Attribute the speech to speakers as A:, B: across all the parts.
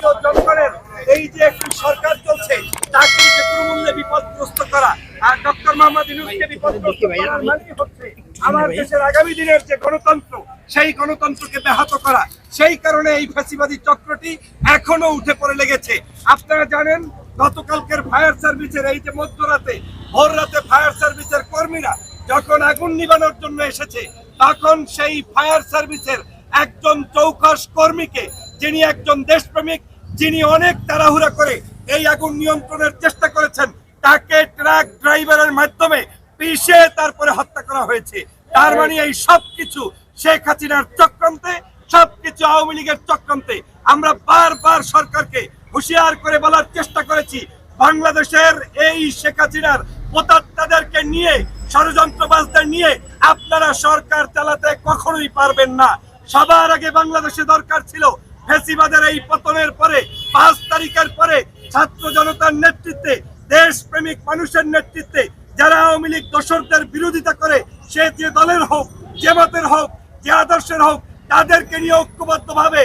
A: জনগণের এই যে একটি সরকার চলছে তাকে যে কোনো মূল্যে বিপদগ্রস্ত করা আর ডক্টর মোহাম্মদ ইউনুসকে বিপদগ্রস্ত করার মানে হচ্ছে আমার দেশের আগামী দিনের যে গণতন্ত্র সেই গণতন্ত্রকে ব্যাহত করা সেই কারণে এই ফ্যাসিবাদী চক্রটি এখনও উঠে পড়ে লেগেছে। আপনারা জানেন গতকালকের ফায়ার সার্ভিসের এই যে মধ্যরাতে ভোর রাতে ফায়ার সার্ভিসের কর্মীরা যখন আগুন নিবানোর জন্য এসেছে তখন সেই ফায়ার সার্ভিসের একজন চৌকস কর্মীকে যিনি একজন দেশপ্রেমিক, যিনি অনেক তাড়াহুড়া করে এই আগুন নিয়ন্ত্রণের চেষ্টা করেছেন, তাকে ট্রাক ড্রাইভারের মাধ্যমে পিষে তারপরে হত্যা করা হয়েছে। তার মানে এই সব কিছু শেখ হাসিনার চক্রান্তে, সবকিছু আওয়ামী লীগের চক্রান্তে। আমরা বারবার সরকারকে হুঁশিয়ার করে বলার চেষ্টা করেছি, বাংলাদেশের এই শেখ হাসিনার প্রতাত্তাদেরকে নিয়ে, ষড়যন্ত্রবাজদের নিয়ে আপনারা সরকার চালাতে কখনোই পারবেন না। সবার আগে বাংলাদেশে দরকার ছিল ফেসিবাদের এই পতনের পরে, পাঁচ তারিখের পরে ছাত্র জনতার নেতৃত্বে, দেশপ্রেমিক মানুষের নেতৃত্বে, যারা আওয়ামী লীগ দোসরদের বিরোধিতা করে, সে যে দলের হোক, যে মতের হোক, যে আদর্শের হোক, তাদেরকে নিয়ে ঐক্যবদ্ধভাবে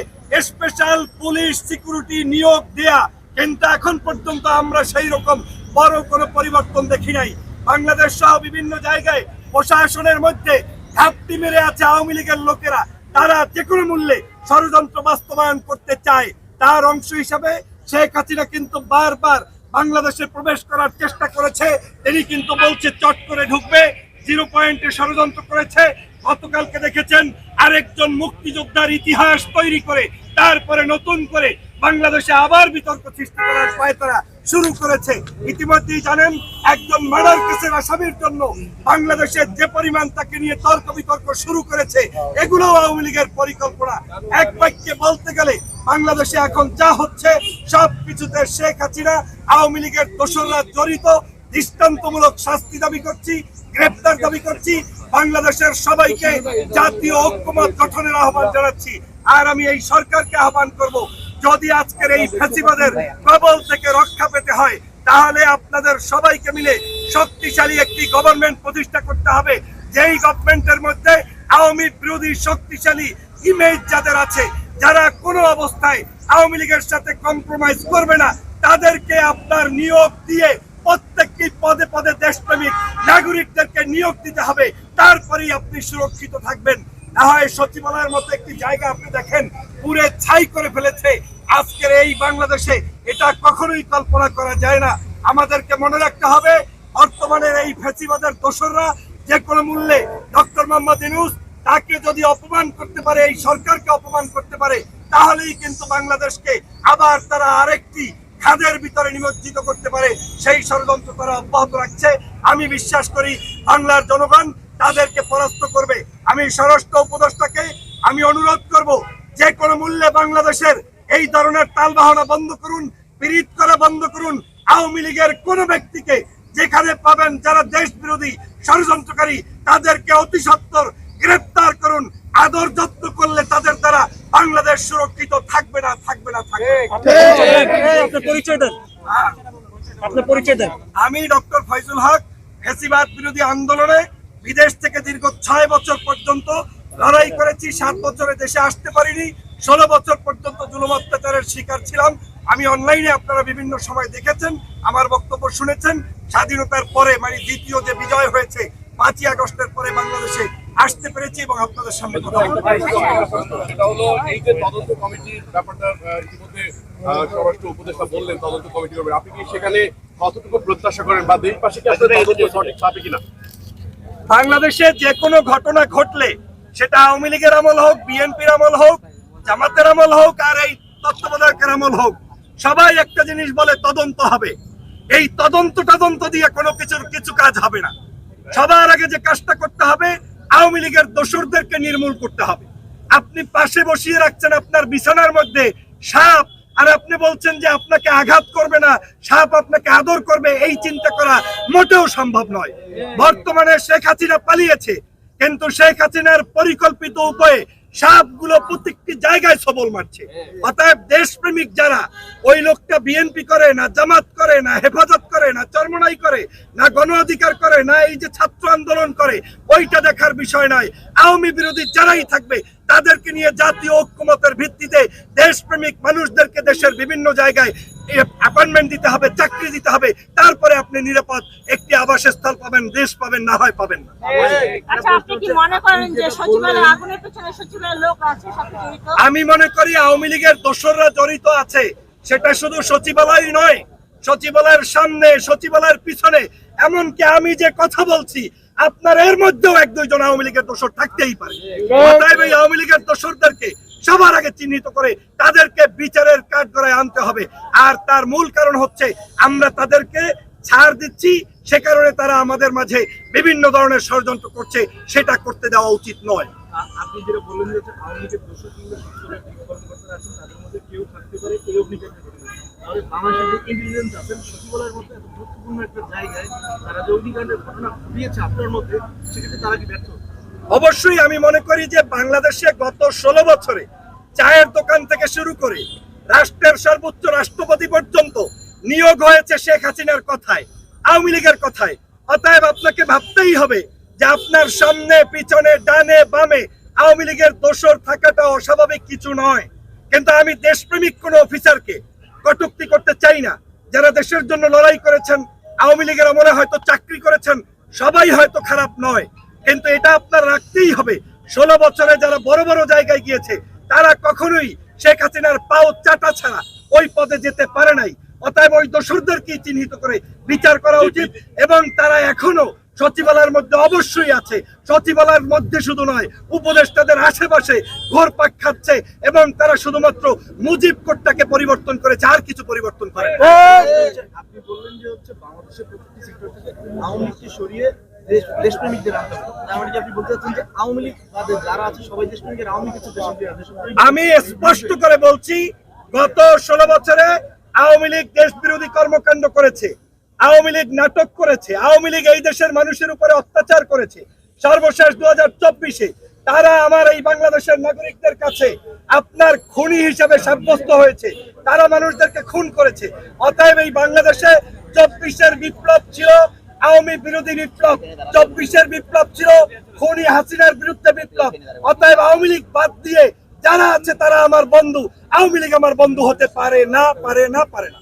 A: স্পেশাল পুলিশ সিকিউরিটি নিয়োগ দেয়া কিন্তু এখন পর্যন্ত আমরা সেই রকম বড় কোনো পরিবর্তন দেখি নাই। বাংলাদেশ সহ বিভিন্ন জায়গায় প্রশাসনের মধ্যে ঘাপটি মেরে আছে আওয়ামী লীগের লোকেরা। তারা যে কোনো মূল্যে ষড়যন্ত্র বাস্তবায়ন করতে চায়, তার অংশ হিসাবে শেখ হাসিনা কিন্তু বারবার বাংলাদেশে প্রবেশ করার চেষ্টা করেছে। তিনি কিন্তু বলছে, চট করে ঢুকবে, জিরো পয়েন্টে ষড়যন্ত্র করেছে। গতকালকে দেখেছেন, আরেকজন মুক্তিযোদ্ধার ইতিহাস তৈরি করে, তারপরে নতুন করে বাংলাদেশে আবার বিতর্ক সৃষ্টি করার পায়তারা শুরু করেছে। ইতিমধ্যেই জানেন একজন মার্ডার কেসের আসামির জন্য বাংলাদেশের যে পরিমাণ তাকে নিয়ে তর্ক বিতর্ক শুরু করেছে, এগুলো আওয়ামী লীগের পরিকল্পনা। এক বাক্যে বলতে গেলে, বাংলাদেশে এখন যা হচ্ছে, সব কিছুতে শেখ হাসিনা, আওয়ামী লীগের দোসররা জড়িত। দৃষ্টান্তমূলক শাস্তি দাবি করছি, গ্রেপ্তার দাবি করছি। বাংলাদেশের সবাইকে জাতীয় ঐক্যমত গঠনের আহ্বান জানাচ্ছি। আর আমি এই সরকারকে আহ্বান করব যদি আজকের এই ফ্যাসিবাদের কবল থেকে রক্ষা পেতে হয়, তাহলে আপনাদের সবাইকে মিলে শক্তিশালী একটি গভর্নমেন্ট প্রতিষ্ঠা করতে হবে। যেই গভর্নমেন্টের মধ্যে আওয়ামী বিরোধী শক্তিশালী ইমেজ যাদের আছে, যারা কোনো অবস্থায় আওয়ামী লীগের সাথে কম্প্রোমাইজ করবে না, তাদেরকে আপনার নিয়োগ দিয়ে প্রত্যেকটি পদে পদে দেশপ্রেমিক নাগরিকদেরকে নিয়োগ দিতে হবে। তারপরেই আপনি সুরক্ষিত থাকবেন। না হয় সচিবালয়ের মতো একটি জায়গা আপনি দেখেন, পুরে ছাই করে ফেলেছে। আজকের এই বাংলাদেশে এটা কখনোই কল্পনা করা যায় না। আমাদেরকে মনে রাখতে হবে, বর্তমানের এই ফেসিবাদের দোসররা যে কোনো মূল্যে ডক্টর মোহাম্মদ ইনুস তাকে যদি অপমান করতে পারে, এই সরকারকে অপমান করতে পারে, তাহলেই কিন্তু বাংলাদেশকে আবার তারা আরেকটি খাদের ভিতরে নিমজ্জিত করতে পারে। সেই ষড়যন্ত্র তারা অব্যাহত রাখছে। আমি বিশ্বাস করি, বাংলার জনগণ তাদেরকে পরাস্ত করবে। আমি স্বরাষ্ট্র উপদেষ্টাকে আমি অনুরোধ করব যে কোনো মূল্যে বাংলাদেশের এই ধরনের তালবাহনা বন্ধ করুন পীড়িত করা বন্ধ করুন। আওয়ামী লীগের কোন ব্যক্তিকে যেখানে পাবেন যারা দেশ বিরোধী ষড়যন্ত্রকারী তাদেরকে অতি সত্বর গ্রেপ্তার করুন। আদর যত্ন করলে তাদের দ্বারা বাংলাদেশ সুরক্ষিত থাকবে না থাকবে না থাকবে
B: পরিচয় দেন। আপনার পরিচয় দেন।
A: আমি ডক্টর ফয়জুল হক ফেসিবাদ বিরোধী আন্দোলনে বিদেশ থেকে দীর্ঘ ছয় বছর পর্যন্ত লড়াই করেছি, সাত বছরে দেশে আসতে পারিনি, ষোলো বছর পর্যন্ত জুলুম অত্যাচারের শিকার ছিলাম। আমি অনলাইনে আপনারা বিভিন্ন সময় দেখেছেন, আমার বক্তব্য শুনেছেন। স্বাধীনতার পরে মানে দ্বিতীয় যে বিজয় হয়েছে, পাঁচই আগস্টের পরে বাংলাদেশে আসতে পেরেছি এবং আপনাদের সামনে কথা
C: হলো তদন্ত কমিটির বললেন তদন্ত কমিটির আপনি কি সেখানে কতটুকু প্রত্যাশা করেন বা কি আসলে সঠিক পাবে কিনা?
A: বাংলাদেশে যে কোনো ঘটনা ঘটলে সেটা আওয়ামী লীগের আমল হোক, বিএনপির আমল হোক, জামাতের আমল হোক, আর এই তত্ত্বাবধায়কের আমল হোক, সবাই একটা জিনিস বলে তদন্ত হবে। এই তদন্ত তদন্ত দিয়ে কোনো কিছুর কিছু কাজ হবে না। সবার আগে যে কাজটা করতে হবে, আওয়ামী লীগের দোসরদেরকে নির্মূল করতে হবে। আপনি পাশে বসিয়ে রাখছেন আপনার বিছানার মধ্যে সাপ আর আপনি বলছেন যে আপনাকে আঘাত করবে না, সাপ আপনাকে আদর করবে, এই চিন্তা করা মোটেও সম্ভব নয়। বর্তমানে শেখ হাসিনা পালিয়েছে, কিন্তু শেখ হাসিনার পরিকল্পিত উপায়ে সাপগুলো প্রত্যেকটি জায়গায় সবল মারছে। অতএব দেশপ্রেমিক যারা, ওই লোকটা বিএনপি করে, না জামাত করে, না হেফাজত করে, না চরমনাই করে, না গণ অধিকার করে, না এই যে ছাত্র আন্দোলন করে, ওইটা দেখার বিষয় নয়। আওয়ামী বিরোধী যারাই থাকবে তাদেরকে নিয়ে জাতীয় ঐক্যমতের ভিত্তিতে দেশপ্রেমিক মানুষদেরকে দেশের বিভিন্ন জায়গায় অ্যাপয়েন্টমেন্ট দিতে হবে চাকরি দিতে হবে। তারপরে আপনি নিরাপদ একটি আবাসস্থল পাবেন দেশ পাবেন না হয় পাবেন না।
D: আচ্ছা
A: আমি মনে করি আওয়ামী লীগের দোসররা জড়িত আছে। সেটা শুধু সচিবালয় নয় সচিবালয়ের সামনে সচিবালয়ের পিছনে। এমনকি আমি যে কথা বলছি আপনার এর মধ্যেও এক দুইজন আওয়ামী লীগের দোষর থাকতেই পারে। অতএব এই আওয়ামী লীগের দোষরদেরকে সবার আগে চিহ্নিত করে তাদেরকে বিচারের কাঠগড়ায় আনতে হবে। আর তার মূল কারণ হচ্ছে আমরা তাদেরকে ছাড় দিচ্ছি সে কারণে তারা আমাদের মাঝে বিভিন্ন ধরনের ষড়যন্ত্র করছে সেটা করতে দেওয়া উচিত নয়।
E: আপনি যেটা বললেন যে আওয়ামী লীগের কর্মকর্তারা আছেন, তাদের মধ্যে কেউ থাকতে পারে অভিযোগ
A: অবশ্যই আমি মনে করি যে বাংলাদেশে গত ষোলো বছরে চায়ের দোকান থেকে শুরু করে রাষ্ট্রের সর্বোচ্চ রাষ্ট্রপতি পর্যন্ত নিয়োগ হয়েছে শেখ হাসিনার কথায়, আওয়ামী লীগের কথায়। অতএব আপনাকে ভাবতেই হবে যে আপনার সামনে পিছনে ডানে বামে আওয়ামী লীগের দোষর থাকাটা অস্বাভাবিক কিছু নয়। কিন্তু আমি দেশপ্রেমিক কোনো অফিসারকে কটুক্তি করতে চাই না। যারা দেশের জন্য লড়াই করেছেন আওয়ামী লীগের আমলে হয়তো চাকরি করেছেন সবাই হয়তো খারাপ নয়। কিন্তু এটা আপনার রাখতেই হবে। ষোলো বছরে যারা বড় বড় জায়গায় গিয়েছে তারা কখনোই শেখ হাসিনার পাও চাটা ছাড়া ওই পদে যেতে পারে নাই। অতএব ওই দোসরদেরকেই চিহ্নিত করে বিচার করা উচিত এবং তারা এখনও সচিবালয়ের মধ্যে অবশ্যই আছে। সচিবালয়ের মধ্যে শুধু নয় উপদেষ্টাদের আশেপাশে ঘোরপাক খাচ্ছে এবং তারা শুধুমাত্র মুজিব কোটটাকে পরিবর্তন করেছে আর কিছু পরিবর্তন করে
E: আপনি বললেন যে হচ্ছে বাংলাদেশের প্রতিটি সেক্টর থেকে আওয়ামী লীগকে সরিয়ে দেশ দেশপ্রেমিকদের আনতে হবে। তার মানে
A: আমি স্পষ্ট করে বলছি গত ষোলো বছরে আওয়ামী লীগ দেশ বিরোধী কর্মকাণ্ড করেছে। আওয়ামী লীগ নাটক করেছে, আওয়ামী লীগ এই দেশের মানুষের উপরে অত্যাচার করেছে। সর্বশেষ দু হাজার চব্বিশে তারা আমার এই বাংলাদেশের নাগরিকদের কাছে আপনার খুনি হিসাবে সাব্যস্ত হয়েছে। তারা মানুষদেরকে খুন করেছে। অতএব এই বাংলাদেশে চব্বিশের বিপ্লব ছিল, আওয়ামী বিরোধী বিপ্লব। চব্বিশের বিপ্লব ছিল, খুনি হাসিনার বিরুদ্ধে বিপ্লব। অতএব আওয়ামী লীগ বাদ দিয়ে যারা আছে তারা আমার বন্ধু। আওয়ামী লীগ আমার বন্ধু হতে পারে না পারে না পারে না।